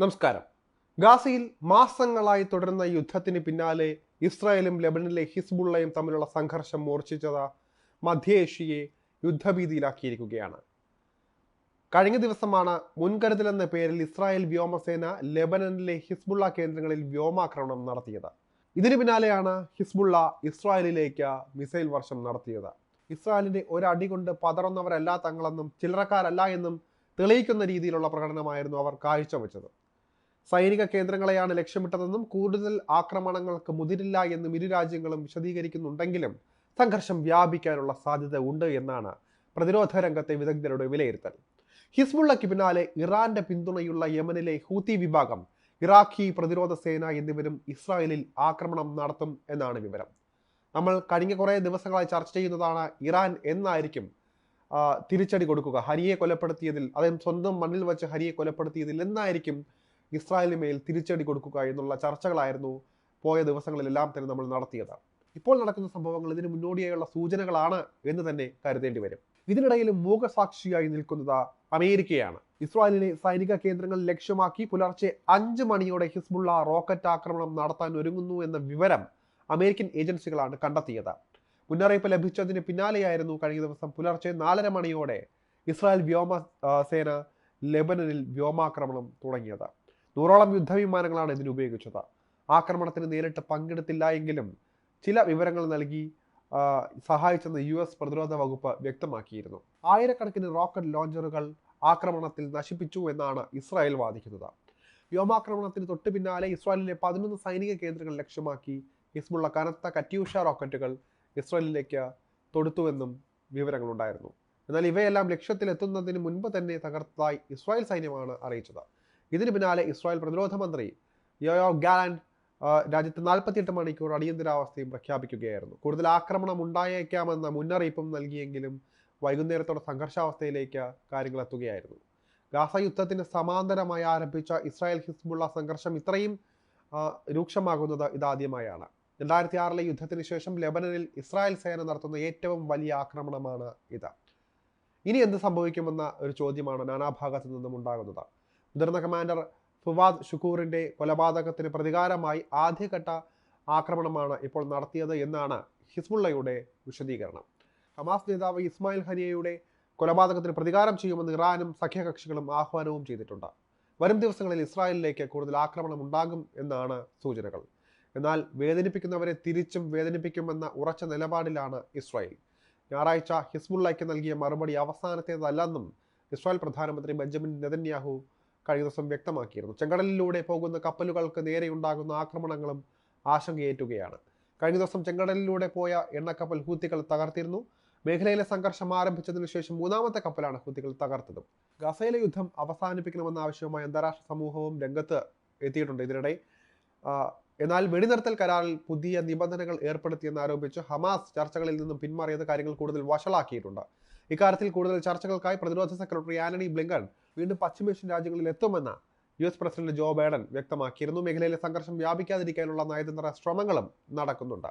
നമസ്കാരം. ഗാസയിൽ മാസങ്ങളായി തുടരുന്ന യുദ്ധത്തിന് പിന്നാലെ ഇസ്രായേലും ലെബനനിലെ ഹിസ്ബുള്ളയും തമ്മിലുള്ള സംഘർഷം മൂർച്ഛിച്ചത് മധ്യേഷ്യയെ യുദ്ധഭീതിയിലാക്കിയിരിക്കുകയാണ്. കഴിഞ്ഞ ദിവസമാണ് മുൻകരുതൽ എന്ന പേരിൽ ഇസ്രായേൽ വ്യോമസേന ലെബനനിലെ ഹിസ്ബുള്ള കേന്ദ്രങ്ങളിൽ വ്യോമാക്രമണം നടത്തിയത്. ഇതിനു പിന്നാലെയാണ് ഹിസ്ബുള്ള ഇസ്രായേലിലേക്ക് മിസൈൽ വർഷം നടത്തിയത്. ഇസ്രായേലിന്റെ ഒരടി കൊണ്ട് പതറുന്നവരല്ല തങ്ങളെന്നും ചില്ലറക്കാരല്ല എന്നും തെളിയിക്കുന്ന രീതിയിലുള്ള പ്രകടനമായിരുന്നു അവർ കാഴ്ചവെച്ചത്. സൈനിക കേന്ദ്രങ്ങളെയാണ് ലക്ഷ്യമിട്ടതെന്നും കൂടുതൽ ആക്രമണങ്ങൾക്ക് മുതിരില്ല എന്നും ഇരു രാജ്യങ്ങളും വിശദീകരിക്കുന്നുണ്ടെങ്കിലും സംഘർഷം വ്യാപിക്കാനുള്ള സാധ്യത ഉണ്ട് എന്നാണ് പ്രതിരോധ രംഗത്തെ വിദഗ്ധരുടെ വിലയിരുത്തൽ. ഹിസ്ബുള്ളയ്ക്ക് പിന്നാലെ ഇറാന്റെ പിന്തുണയുള്ള യമനിലെ ഹൂത്തി വിഭാഗം ഇറാഖി പ്രതിരോധ സേന എന്നിവരും ഇസ്രായേലിൽ ആക്രമണം നടത്തും എന്നാണ് വിവരം. നമ്മൾ കഴിഞ്ഞ കുറേ ദിവസങ്ങളായി ചർച്ച ചെയ്യുന്നതാണ് ഇറാൻ എന്നായിരിക്കും തിരിച്ചടി കൊടുക്കുക. ഹരിയെ കൊലപ്പെടുത്തിയതിൽ അദ്ദേഹം സ്വന്തം മണ്ണിൽ വെച്ച് ഹരിയെ കൊലപ്പെടുത്തിയതിൽ എന്നായിരിക്കും ഇസ്രായേലിന് മേൽ തിരിച്ചടി കൊടുക്കുക എന്നുള്ള ചർച്ചകളായിരുന്നു പോയ ദിവസങ്ങളിലെല്ലാം തന്നെ നമ്മൾ നടത്തിയത്. ഇപ്പോൾ നടക്കുന്ന സംഭവങ്ങൾ ഇതിന് മുന്നോടിയായുള്ള സൂചനകളാണ് എന്ന് തന്നെ കരുതേണ്ടി വരും. ഇതിനിടയിലും മൂകസാക്ഷിയായി നിൽക്കുന്നത് അമേരിക്കയാണ്. ഇസ്രായേലിലെ സൈനിക കേന്ദ്രങ്ങൾ ലക്ഷ്യമാക്കി പുലർച്ചെ അഞ്ച് മണിയോടെ ഹിസ്ബുള്ള റോക്കറ്റ് ആക്രമണം നടത്താൻ ഒരുങ്ങുന്നു എന്ന വിവരം അമേരിക്കൻ ഏജൻസികളാണ് കണ്ടെത്തിയത്. മുന്നറിയിപ്പ് ലഭിച്ചതിന് പിന്നാലെയായിരുന്നു കഴിഞ്ഞ ദിവസം പുലർച്ചെ നാലര മണിയോടെ ഇസ്രായേൽ വ്യോമ സേന ലെബനനിൽ വ്യോമാക്രമണം തുടങ്ങിയത്. നൂറോളം യുദ്ധവിമാനങ്ങളാണ് ഇതിന് ഉപയോഗിച്ചത്. ആക്രമണത്തിന് നേരിട്ട് പങ്കെടുത്തില്ല എങ്കിലും ചില വിവരങ്ങൾ നൽകി സഹായിച്ചെന്ന് യു എസ് പ്രതിരോധ വകുപ്പ് വ്യക്തമാക്കിയിരുന്നു. ആയിരക്കണക്കിന് റോക്കറ്റ് ലോഞ്ചറുകൾ ആക്രമണത്തിൽ നശിപ്പിച്ചു എന്നാണ് ഇസ്രായേൽ വാദിക്കുന്നത്. വ്യോമാക്രമണത്തിന് തൊട്ടു പിന്നാലെ ഇസ്രായേലിലെ പതിനൊന്ന് സൈനിക കേന്ദ്രങ്ങൾ ലക്ഷ്യമാക്കി ഹിസ്ബുള്ള കനത്ത കറ്റ്യൂഷ റോക്കറ്റുകൾ ഇസ്രായേലിലേക്ക് തൊടുത്തുവെന്നും വിവരങ്ങളുണ്ടായിരുന്നു. എന്നാൽ ഇവയെല്ലാം ലക്ഷ്യത്തിലെത്തുന്നതിന് മുൻപ് തന്നെ തകർത്തതായി ഇസ്രായേൽ സൈന്യമാണ് അറിയിച്ചത്. ഇതിന് പിന്നാലെ ഇസ്രായേൽ പ്രതിരോധ മന്ത്രി യോയോ ഗാലൻഡ് രാജ്യത്ത് നാൽപ്പത്തിയെട്ട് മണിക്കൂർ അടിയന്തരാവസ്ഥയും പ്രഖ്യാപിക്കുകയായിരുന്നു. കൂടുതൽ ആക്രമണം ഉണ്ടായേക്കാമെന്ന മുന്നറിയിപ്പും നൽകിയെങ്കിലും വൈകുന്നേരത്തോടെ സംഘർഷാവസ്ഥയിലേക്ക് കാര്യങ്ങൾ എത്തുകയായിരുന്നു. ഗാസ യുദ്ധത്തിന് സമാന്തരമായി ആരംഭിച്ച ഇസ്രായേൽ ഹിസ്ബുള്ള സംഘർഷം ഇത്രയും രൂക്ഷമാകുന്നത് ഇതാദ്യമായാണ്. രണ്ടായിരത്തി ആറിലെ യുദ്ധത്തിന് ശേഷം ലെബനനിൽ ഇസ്രായേൽ സേന നടത്തുന്ന ഏറ്റവും വലിയ ആക്രമണമാണ് ഇത്. ഇനി എന്ത് സംഭവിക്കുമെന്ന ഒരു ചോദ്യമാണ് നാനാഭാഗത്തു നിന്നും ഉണ്ടാകുന്നത്. മുതിർന്ന കമാൻഡർ ഫുവാദ് ഷുക്കൂറിന്റെ കൊലപാതകത്തിന് പ്രതികാരമായി ആദ്യഘട്ട ആക്രമണമാണ് ഇപ്പോൾ നടത്തിയത് എന്നാണ് ഹിസ്ബുള്ളയുടെ വിശദീകരണം. ഹമാസ് നേതാവ് ഇസ്മായിൽ ഹനിയയുടെ കൊലപാതകത്തിന് പ്രതികാരം ചെയ്യുമെന്ന് ഇറാനും സഖ്യകക്ഷികളും ആഹ്വാനവും ചെയ്തിട്ടുണ്ട്. വരും ദിവസങ്ങളിൽ ഇസ്രായേലിലേക്ക് കൂടുതൽ ആക്രമണം ഉണ്ടാകും എന്നാണ് സൂചനകൾ. എന്നാൽ വേദനിപ്പിക്കുന്നവരെ തിരിച്ചും വേദനിപ്പിക്കുമെന്ന ഉറച്ച നിലപാടിലാണ് ഇസ്രായേൽ. ഞായറാഴ്ച ഹിസ്ബുള്ളയ്ക്ക് നൽകിയ മറുപടി അവസാനത്തേതല്ലെന്നും ഇസ്രായേൽ പ്രധാനമന്ത്രി ബെഞ്ചമിൻ നെതന്യാഹു കഴിഞ്ഞ ദിവസം വ്യക്തമാക്കിയിരുന്നു. ചെങ്കടലിലൂടെ പോകുന്ന കപ്പലുകൾക്ക് നേരെയുണ്ടാകുന്ന ആക്രമണങ്ങളും ആശങ്കയേറ്റുകയാണ്. കഴിഞ്ഞ ദിവസം ചെങ്കടലിലൂടെ പോയ എണ്ണക്കപ്പൽ ഹൂത്തികൾ തകർത്തിരുന്നു. മേഖലയിലെ സംഘർഷം ആരംഭിച്ചതിനു ശേഷം മൂന്നാമത്തെ കപ്പലാണ് ഹൂത്തികൾ തകർത്തത്. ഗസയിലെ യുദ്ധം അവസാനിപ്പിക്കണമെന്ന ആവശ്യവുമായി അന്താരാഷ്ട്ര സമൂഹവും രംഗത്ത് എത്തിയിട്ടുണ്ട്. ഇതിനിടെ എന്നാൽ വെടിനിർത്തൽ കരാറിൽ പുതിയ നിബന്ധനകൾ ഏർപ്പെടുത്തിയെന്ന് ആരോപിച്ച് ഹമാസ് ചർച്ചകളിൽ നിന്നും പിന്മാറിയത് കാര്യങ്ങൾ കൂടുതൽ വഷളാക്കിയിട്ടുണ്ട്. ഇക്കാര്യത്തിൽ കൂടുതൽ ചർച്ചകൾക്കായി പ്രതിരോധ സെക്രട്ടറി ആന്റണി ബ്ലിങ്കൺ വീണ്ടും പശ്ചിമേഷ്യൻ രാജ്യങ്ങളിൽ എത്തുമെന്ന് U S president Joe Biden വ്യക്തമാക്കിയിരുന്നു. മേഖലയിലെ സംഘർഷം വ്യാപിക്കാതിരിക്കാനുള്ള നയതന്ത്ര ശ്രമങ്ങളും നടക്കുന്നുണ്ട്.